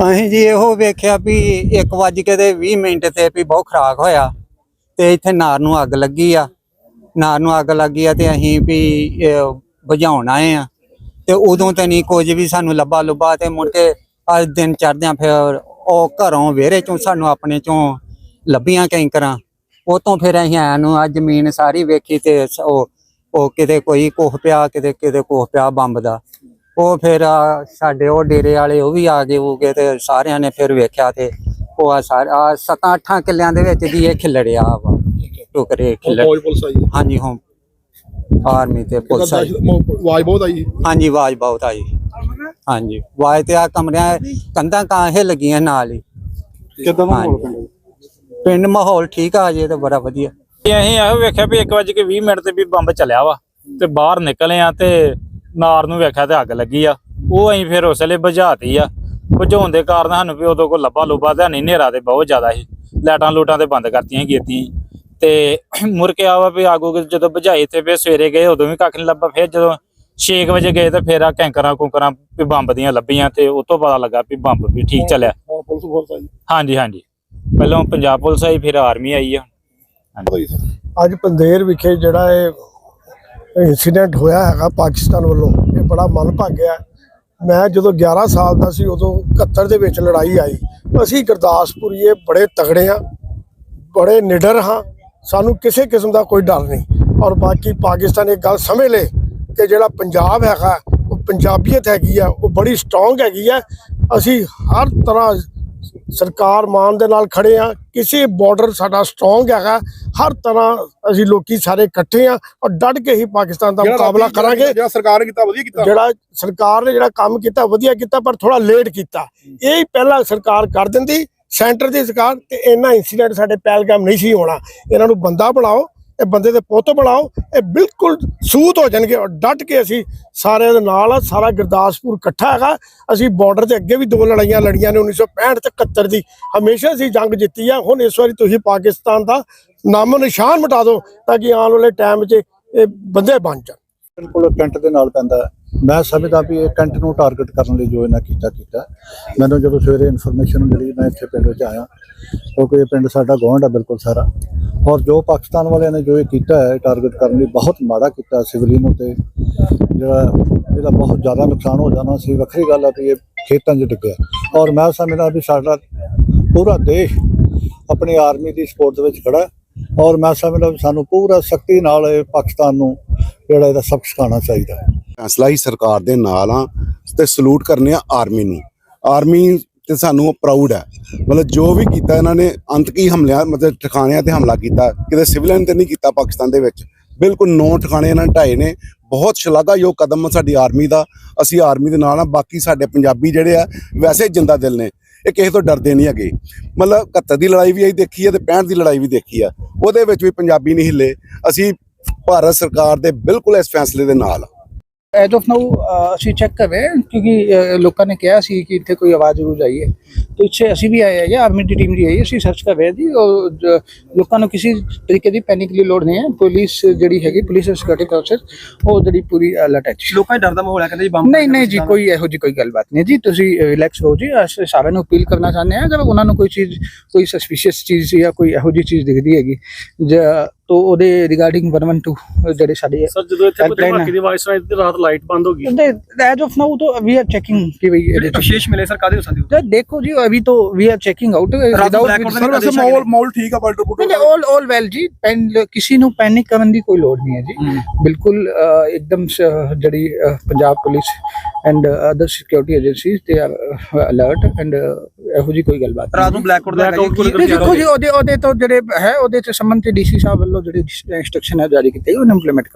ਅਸੀਂ ਜੀ ਇਹੋ ਵੇਖਿਆ ਵੀ 1 ਵਜ ਕੇ ਤੇ 20 ਮਿੰਟ ਤੇ ਵੀ ਬਹੁਤ ਖਰਾਕ ਹੋਇਆ ਤੇ ਇੱਥੇ ਨਾਰ ਨੂੰ ਅੱਗ ਲੱਗੀ ਆ ਨਾਰ ਨੂੰ ਅੱਗ ਲੱਗੀ ਆ ਤੇ ਅਸੀਂ ਵੀ ਇਹ, ਬੁਝਾਉਣ ਆਏ ਆ। ਤੇ ਉਦੋਂ ਤੇ ਨਹੀਂ ਕੁਝ ਵੀ ਸਾਨੂੰ ਲੱਭਾ ਲੁੱਭਾ ਤੇ ਮੁੜ ਕੇ ਅੱਜ ਦਿਨ ਚੜਦਿਆਂ ਫਿਰ ਉਹ ਘਰੋਂ ਵਿਹੜੇ ਚੋਂ ਸਾਨੂੰ ਆਪਣੇ ਚੋਂ ਲੱਭੀਆਂ ਕੈਂਕਰਾਂ। ਉਹ ਤੋਂ ਫਿਰ ਅਸੀਂ ਆਇਆ ਨੂੰ ਆ ਜ਼ਮੀਨ ਸਾਰੀ ਵੇਖੀ ਤੇ ਉਹ ਉਹ ਕਿਤੇ ਕੋਈ ਕੋਹ ਪਿਆ ਕਿਤੇ ਕਿਤੇ ਕੋਹ ਪਿਆ ਬੰਬ ਦਾ। ਉਹ ਫਿਰ ਆ, ਸਾਡੇ ਉਹ ਡੇਰੇ ਵਾਲੇ ਉਹ ਵੀ ਆ ਗਏ ਹੋਗੇ ਤੇ ਸਾਰਿਆਂ ਨੇ ਫਿਰ ਵੇਖਿਆ ਤੇ ਉਹ ਆ ਸਾਰੇ ਸੱਤਾਂ ਅੱਠਾਂ ਕਿੱਲਿਆਂ ਦੇ ਵਿੱਚ ਦੀ ਇਹ ਖਿਲੜਿਆ ਵਾ। ਟੁਕਰੇ ਖਿਲੜ ਫੌਜ ਪੁਲਿਸ ਆਈ ਹਾਂਜੀ ਹਾਂ ਆਰਮੀ ਤੇ ਪੁਲਿਸ ਆਈ। ਆਵਾਜ਼ ਬਹੁਤ ਆਈ। ਹਾਂਜੀ ਆਵਾਜ਼ ਬਹੁਤ ਆਈ। ਹਾਂਜੀ ਆਵਾਜ਼ ਤੇ ਆ ਕਮਰਿਆਂ ਕੰਧਾਂ ਕਾਂ ਇਹ ਲੱਗੀਆਂ ਨਾਲ ਹੀ। ਕਿਦਾਂ ਦਾ ਮਾਹੌਲ ਪਿੰਡ ਪਿੰਡ ਮਾਹੌਲ ਠੀਕ ਆ ਜੇ ਤੇ ਬੜਾ ਵਧੀਆ। ਤੇ ਅਸੀਂ ਇਹੋ ਵੇਖਿਆ ਵੀ 1 ਵਜੇ ਕੇ 20 ਮਿੰਟ ਤੇ ਵੀ ਬੰਬ ਚੱਲਿਆ ਵਾ ਤੇ ਬਾਹਰ ਨਿਕਲੇ ਆ ਤੇ ਨਾਰ ਨੂੰ ਵੇਖਿਆ ਤੇ ਅੱਗ ਲੱਗੀ ਆ। ਉਹ ਅਸੀਂ ਫਿਰ ਉਸ ਵੇਲੇ ਬੁਝਾਤੀ ਆ। ਬੁਝਾਉਣ ਦੇ ਕਾਰਨ ਸਾਨੂੰ ਵੀ ਉਦੋਂ ਕੋਈ ਲੱਭਾ ਲੁੱਭਾ ਤੇ ਨਹੀਂ ਹਨੇਰਾ ਤੇ ਬਹੁਤ ਜ਼ਿਆਦਾ ਸੀ। ਲਾਈਟਾਂ ਲੂਟਾਂ ਤੇ ਬੰਦ ਕਰਤੀਆਂ ਕੀਤੀਆਂ ਤੇ ਮੁੜ ਕੇ ਆਵਾ ਵੀ ਆਗੂ ਜਦੋਂ ਬੁਝਾਈ ਤੇ ਫਿਰ ਸਵੇਰੇ ਗਏ ਉਦੋਂ ਵੀ ਕੱਖ ਨਹੀਂ ਲੱਭਾ। ਫਿਰ ਜਦੋਂ 6 ਵਜੇ ਗਏ ਤੇ ਫਿਰ ਆ ਕੈਂਕਰਾਂ ਕੁੰਕਰਾਂ ਵੀ ਬੰਬ ਦੀਆਂ ਲੱਭੀਆਂ ਤੇ ਉਹ ਤੋਂ ਪਤਾ ਲੱਗਾ ਵੀ ਬੰਬ ਵੀ ਠੀਕ ਚੱਲਿਆ। ਹਾਂ ਪੁਲਿਸ ਫੋਰਸ ਆਈ। ਹਾਂਜੀ ਹਾਂਜੀ। ਪਹਿਲਾਂ ਪੰਜਾਬ ਪੁਲਿਸ ਆਈ ਫਿਰ ਆਰਮੀ ਆਈ ਆ। ਅੱਜ ਪੰਦੇਰ ਵਿਖੇ ਜਿਹੜਾ ਇਹ ਇਨਸੀਡੈਂਟ ਹੋਇਆ ਹੈਗਾ ਪਾਕਿਸਤਾਨ ਵੱਲੋਂ। ਇਹ ਬੜਾ ਮਨ ਭਾਗਿਆ ਮੈਂ ਜਦੋਂ 11 ਸਾਲ ਦਾ ਸੀ, ਉਦੋਂ 71 ਦੇ ਵਿੱਚ ਲੜਾਈ ਆਈ। ਅਸੀਂ ਗੁਰਦਾਸਪੁਰੀਏ ਬੜੇ ਤਗੜੇ ਆ ਬੜੇ ਨਿਡਰ ਹਾਂ। ਸਾਨੂੰ ਕਿਸੇ ਕਿਸਮ ਦਾ ਕੋਈ ਡਰ ਨਹੀਂ। ਔਰ ਬਾਕੀ ਪਾਕਿਸਤਾਨ ਇਹ ਗੱਲ ਸਮਝ ਲੇ ਕਿ ਜਿਹੜਾ ਪੰਜਾਬ ਹੈਗਾ, ਉਹ ਪੰਜਾਬੀਅਤ ਹੈਗੀ ਆ, ਉਹ ਬੜੀ ਸਟਰੋਂਗ ਹੈਗੀ ਆ। ਅਸੀਂ ਹਰ ਤਰ੍ਹਾਂ ਸਰਕਾਰ ਮਾਨ ਦੇ ਨਾਲ ਖੜੇ ਆ। ਕਿਸੇ ਬਾਰਡਰ ਸਾਡਾ ਸਟਰੋਂਗ ਹੈਗਾ। ਹਰ ਤਰ੍ਹਾਂ ਅਸੀਂ ਲੋਕੀ ਸਾਰੇ ਇਕੱਠੇ ਆ ਔਰ ਡਟ ਕੇ ਹੀ ਪਾਕਿਸਤਾਨ ਦਾ ਮੁਕਾਬਲਾ ਕਰਾਂਗੇ। ਜਿਹੜਾ ਸਰਕਾਰ ਨੇ ਕੀਤਾ ਵਧੀਆ ਕੀਤਾ। ਜਿਹੜਾ ਸਰਕਾਰ ਨੇ ਜਿਹੜਾ ਕੰਮ ਕੀਤਾ ਵਧੀਆ ਕੀਤਾ ਪਰ ਥੋੜਾ ਲੇਟ ਕੀਤਾ। ਇਹ ਹੀ ਪਹਿਲਾਂ ਸਰਕਾਰ ਕਰ ਦਿੰਦੀ ਸੈਂਟਰ ਦੀ ਸਰਕਾਰ ਤੇ ਇੰਨਾ ਇਨਸੀਡੈਂਟ ਸਾਡੇ ਪਹਿਲਗਾਮ ਨਹੀਂ ਸੀ ਹੋਣਾ। ਇਹਨਾਂ ਨੂੰ ਬੰਦਾ ਬਣਾਓ। ਇਹ ਬੰਦੇ ਦੇ ਪੁੱਤ ਬਣਾਓ, ਇਹ ਬਿਲਕੁਲ ਸੂਤ ਹੋ ਜਾਣਗੇ ਔਰ ਡਟ ਕੇ ਅਸੀਂ ਸਾਰਿਆਂ ਦੇ ਨਾਲ ਆ, ਸਾਰਾ ਗੁਰਦਾਸਪੁਰ ਇਕੱਠਾ ਹੈਗਾ। ਅਸੀਂ ਬਾਰਡਰ ਤੇ ਅੱਗੇ ਵੀ ਦੋ ਲੜਾਈਆਂ ਲੜੀਆਂ ਨੇ 1965 ਤੇ 71 ਦੀ। ਹਮੇਸ਼ਾ ਅਸੀਂ ਜੰਗ ਜਿੱਤੀ ਆ, ਹੁਣ ਇਸ ਵਾਰੀ ਤੁਸੀਂ ਪਾਕਿਸਤਾਨ ਦਾ ਨਾਮੋ ਨਿਸ਼ਾਨ ਮਿਟਾ ਦਿਓ ਤਾਂ ਕਿ ਆਉਣ ਵਾਲੇ ਟਾਈਮ 'ਚ ਇਹ ਬੰਦੇ ਬਣ ਜਾਣ। ਬਿਲਕੁਲ ਕੈਂਟ ਦੇ ਨਾਲ ਪੈਂਦਾ ਮੈਂ ਸਮਝਦਾ ਵੀ ਇਹ ਕੈਂਟ ਨੂੰ ਟਾਰਗੇਟ ਕਰਨ ਲਈ ਜੋ ਇਹਨਾਂ ਕੀਤਾ ਕੀਤਾ। ਮੈਨੂੰ ਜਦੋਂ ਸਵੇਰੇ ਇਨਫੋਰਮੇਸ਼ਨ ਮਿਲੀ, ਮੈਂ ਇੱਥੇ ਪਿੰਡ ਵਿੱਚ ਆਇਆ। ਕਿਉਂਕਿ ਇਹ ਪਿੰਡ ਸਾਡਾ ਗੁਆਂਢ ਹੈ ਬਿਲਕੁਲ ਸਾਰਾ। ਔਰ ਜੋ ਪਾਕਿਸਤਾਨ ਵਾਲਿਆਂ ਨੇ ਜੋ ਇਹ ਕੀਤਾ ਹੈ ਟਾਰਗੇਟ ਕਰਨ ਲਈ ਬਹੁਤ ਮਾੜਾ ਕੀਤਾ ਸਿਵਲੀਨ ਉਤੇ ਜਿਹੜਾ ਇਹਦਾ ਬਹੁਤ ਜ਼ਿਆਦਾ ਨੁਕਸਾਨ ਹੋ ਜਾਣਾ ਸੀ। ਵੱਖਰੀ ਗੱਲ ਆ ਵੀ ਇਹ ਖੇਤਾਂ 'ਚ ਡਿੱਗਿਆ। ਔਰ ਮੈਂ ਸਮਝਦਾ ਵੀ ਸਾਡਾ ਪੂਰਾ ਦੇਸ਼ ਆਪਣੀ ਆਰਮੀ ਦੀ ਸਪੋਰਟ ਦੇ ਵਿੱਚ ਖੜਾ ਔਰ ਮੈਂ ਸਮਝਦਾ ਵੀ ਸਾਨੂੰ ਪੂਰਾ ਸਖਤੀ ਨਾਲ ਇਹ ਪਾਕਿਸਤਾਨ ਨੂੰ ਜਿਹੜਾ ਇਹਦਾ ਸਬਕ ਸਿਖਾਉਣਾ ਚਾਹੀਦਾ ਫੈਸਲਾ ਹੀ ਸਰਕਾਰ ਦੇ ਨਾਲ ਆ ਤੇ ਸਲੂਟ ਕਰਨੇ ਆ ਆਰਮੀ ਨੂੰ। ਆਰਮੀ ਤੇ ਸਾਨੂੰ ਪ੍ਰਾਊਡ ਹੈ। ਮਤਲਬ ਜੋ ਵੀ ਕੀਤਾ ਇਹਨਾਂ ਨੇ ਅੰਤਕੀ ਹਮਲਿਆਂ, ਮਤਲਬ ਠਿਕਾਣਿਆਂ ਤੇ ਹਮਲਾ ਕੀਤਾ, ਕਿਤੇ ਸਿਵਲਿਅਨ ਤੇ ਨਹੀਂ ਕੀਤਾ ਪਾਕਿਸਤਾਨ ਦੇ ਵਿੱਚ। ਬਿਲਕੁਲ ਨੌ ਠਿਕਾਣੇ ਇਹਨਾਂ ਨੇ ਢਾਏ ਨੇ। ਬਹੁਤ ਸ਼ਲਾਘਾਯੋਗ ਕਦਮ ਆ ਸਾਡੀ ਆਰਮੀ ਦਾ। ਅਸੀਂ ਆਰਮੀ ਦੇ ਨਾਲ ਆ, ਬਾਕੀ ਸਾਡੇ ਪੰਜਾਬੀ ਜਿਹੜੇ ਆ, ਵੈਸੇ ਜਿੰਦਾ ਦਿਲ ਨੇ। ਇਹ ਕਿਸੇ ਤੋਂ ਡਰਦੇ ਨਹੀਂ ਹੈਗੇ। ਮਤਲਬ 71 ਦੀ ਲੜਾਈ ਵੀ ਅਸੀਂ ਦੇਖੀ ਹੈ ਤੇ 65 ਦੀ ਲੜਾਈ ਵੀ ਦੇਖੀ ਆ। ਉਹਦੇ ਵਿੱਚ ਵੀ ਪੰਜਾਬੀ ਨਹੀਂ ਹਿੱਲੇ। ਅਸੀਂ ਭਾਰਤ ਸਰਕਾਰ ਦੇ ਬਿਲਕੁਲ ਇਸ ਫੈਸਲੇ ਦੇ ਨਾਲ ਆ। ਐਜ ਆਫ ਨਾਓ ਅਸੀਂ ਚੈੱਕ ਕਰ ਰਹੇ ਹਾਂ ਕਿਉਂਕਿ ਲੋਕਾਂ ਨੇ ਕਿਹਾ ਸੀ ਕਿ ਇੱਥੇ ਕੋਈ ਆਵਾਜ਼ ਜ਼ਰੂਰ ਆਈ ਹੈ। ਤੇ ਇੱਥੇ ਅਸੀਂ ਵੀ ਆਏ ਹਾਂ ਜੀ ਆਰਮੀ ਦੀ ਟੀਮ ਵੀ ਆਈ ਅਸੀਂ ਸਰਚ ਕਰ ਰਹੇ ਹਾਂ ਜੀ। ਲੋਕਾਂ ਨੂੰ ਕਿਸੇ ਤਰੀਕੇ ਦੀ ਪੈਨਿਕ ਦੀ ਲੋੜ ਨਹੀਂ ਹੈ। ਪੁਲਿਸ ਜਿਹੜੀ ਹੈਗੀ ਪੁਲਿਸ ਸਿਕਿਉਰਿਟੀ ਫੋਰਸਸ ਉਹ ਜਿਹੜੀ ਪੂਰੀ ਅਲਰਟ ਹੈ ਲੋਕਾਂ 'ਚ ਡਰ ਦਾ ਮਾਹੌਲ ਹੈ ਕਹਿੰਦੇ ਜੀ ਬੰਬ ਨਹੀਂ ਨਹੀਂ ਜੀ ਕੋਈ ਇਹੋ ਜੀ ਕੋਈ ਗੱਲਬਾਤ ਨਹੀਂ ਜੀ। ਤੁਸੀਂ ਰਿਲੈਕਸ ਹੋ ਜੀ। ਅਸੀਂ ਸਾਰਿਆਂ ਨੂੰ ਅਪੀਲ ਕਰਨਾ ਚਾਹੁੰਦੇ ਹਾਂ। ਅਗਰ ਉਹਨਾਂ ਨੂੰ ਕੋਈ ਚੀਜ਼ ਕੋਈ ਸਸਪੀਸ਼ੀਅਸ ਚੀਜ਼ ਜਾਂ ਕੋਈ ਇਹੋ ਜੀ ਚੀਜ਼ ਦਿਖਦੀ ਹੈਗੀ ਜਾਂ ਤਾਂ ਉਹਦੇ ਰਿਗਾਰਡਿੰਗ 112 ਜਿਹੜੇ ਸਾਡੇ ਸਰ ਜਦੋਂ ਇੱਥੇ ਕੋਈ Helpline ਧਮਾਕੇ ਦੀ ਆਵਾਜ਼ ਸੁਣਾਈ ਤੇ ਰਾਤ ਲਾਈਟ ਬੰਦ ਹੋ ਗਈ ਐਜ ਆਫ ਨਾਓ ਤਾਂ ਵੀ ਆਰ ਚੈਕਿੰਗ ਕਿ ਭਈ ਇਹਦੇ ਚ ਵਿਸ਼ੇਸ਼ ਮਿਲੇ ਸਰ ਕਾਦੇ ਹੋ ਸਕਦੀ तो देखो जी अभी तो वी आर चेकिंग आउट रात को black ਸਰ ਵੈਸੇ ਮਾਹੌਲ ਮਾਹੌਲ ਠੀਕ ਆ border Buttar all all well जी ਪੈਨ ਕਿਸੇ ਨੂੰ ਪੈਨਿਕ ਕਰਨ ਦੀ ਕੋਈ ਲੋੜ ਨਹੀਂ ਹੈ ਜੀ ਬਿਲਕੁਲ ਅਹ, ਇੱਕਦਮ ਸ- ਜਿਹੜੀ ਅਹ, Punjab police and other security agencies ਦੇ ਆਰ ਅਲਰਟ ਐਂਡ ਇਹੋ ਜੀ ਕੋਈ ਗੱਲਬਾਤ ਰਾਤ ਨੂੰ ਬਲੈਕ ਆਊਟ ਦਾ ਹੈਗਾ ਦੇਖੋ ਜੀ ਉਹਦੇ ਉਹਦੇ ਤੋਂ ਜਿਹੜੇ ਹੈ ਉਹਦੇ ਚ ਸੰਬੰਧ ਤੇ ਡੀਸੀ ਸਾਹਿਬ ਵੱਲੋਂ ਜਿਹੜੀ ਇੰਸਟਰਕਸ਼ਨ ਹੈ ਜਾਰੀ ਕੀਤੀ ਹੈ ਉਹਨੂੰ ਇੰਪਲੀਮੈਂਟ